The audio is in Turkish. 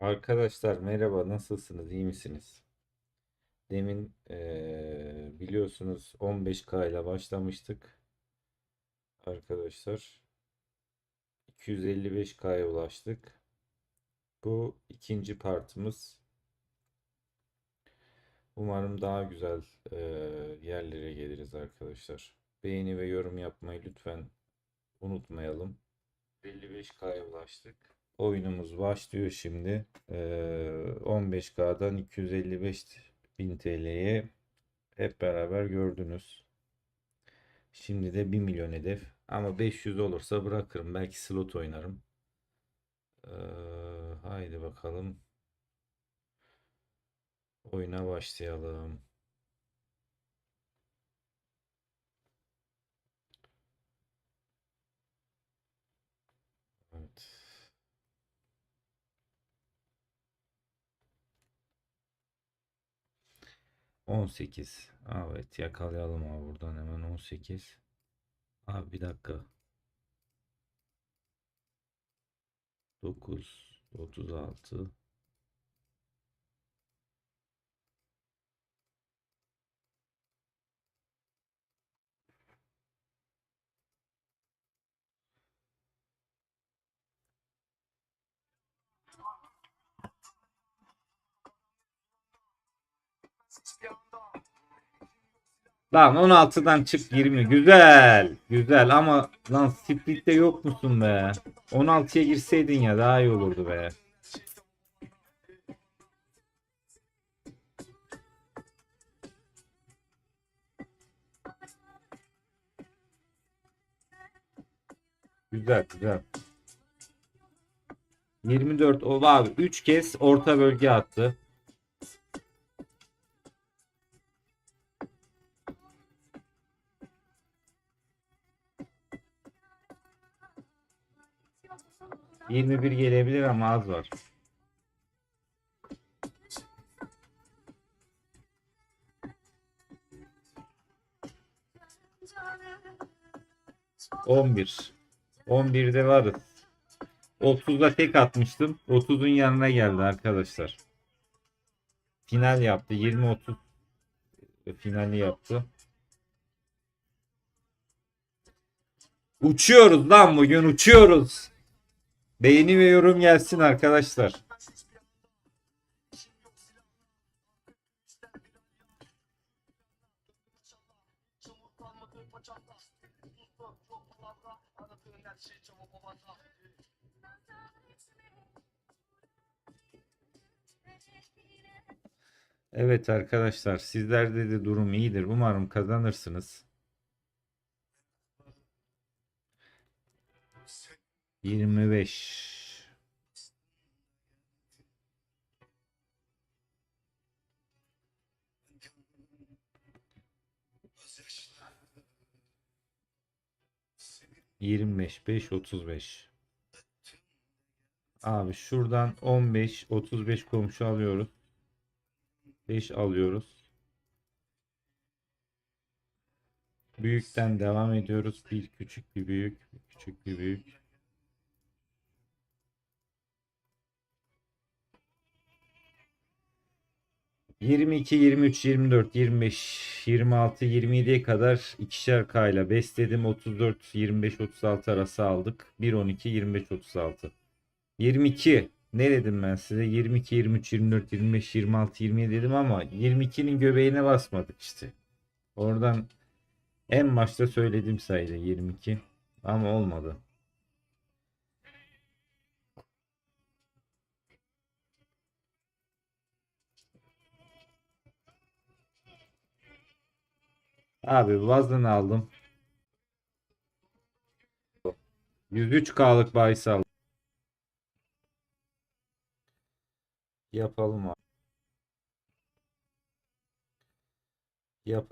Arkadaşlar merhaba nasılsınız iyi misiniz? Demin eee, biliyorsunuz 15K ile başlamıştık arkadaşlar 255K'ya ulaştık. Bu ikinci partımız. Umarım daha güzel eee, yerlere geliriz arkadaşlar. Beğeni ve yorum yapmayı lütfen unutmayalım. 55K'ya ulaştık. Oyunumuz başlıyor şimdi. Ee, 15K'dan 255 bin TL'ye hep beraber gördünüz. Şimdi de 1 milyon hedef. Ama 500 olursa bırakırım. Belki slot oynarım. Ee, haydi bakalım. Oyuna başlayalım. 18. Evet yakalayalım abi buradan hemen 18. Abi bir dakika. 9, 36, Lan 16'dan çık 20. Güzel. Güzel ama lan split'te yok musun be? 16'ya girseydin ya daha iyi olurdu be. Güzel güzel. 24 o abi 3 kez orta bölge attı. Yirmi bir gelebilir ama az var. On bir. On birde varız. 30'da tek atmıştım. 30'un yanına geldi arkadaşlar. Final yaptı. 20-30 finali yaptı. Uçuyoruz lan bugün uçuyoruz. Beğeni ve yorum gelsin arkadaşlar. Evet arkadaşlar sizlerde de durum iyidir. Umarım kazanırsınız. 25 25 5 35 Abi şuradan 15 35 komşu alıyoruz. 5 alıyoruz. Büyükten devam ediyoruz. Bir küçük bir büyük, bir küçük bir büyük. Yirmi iki, yirmi üç, yirmi dört, yirmi beş, yirmi altı, yirmi yediye kadar ikişer K ile besledim. Otuz dört, yirmi beş, otuz altı arası aldık. Bir on iki, yirmi beş, otuz altı. 22. Ne dedim ben size? 22, 23, 24, 25, 26, 27 dedim ama 22'nin göbeğine basmadık işte. Oradan en başta söylediğim sayıda 22 ama olmadı. Abi vazını aldım. 103K'lık bahis aldım. Yapalım abi. Yapalım.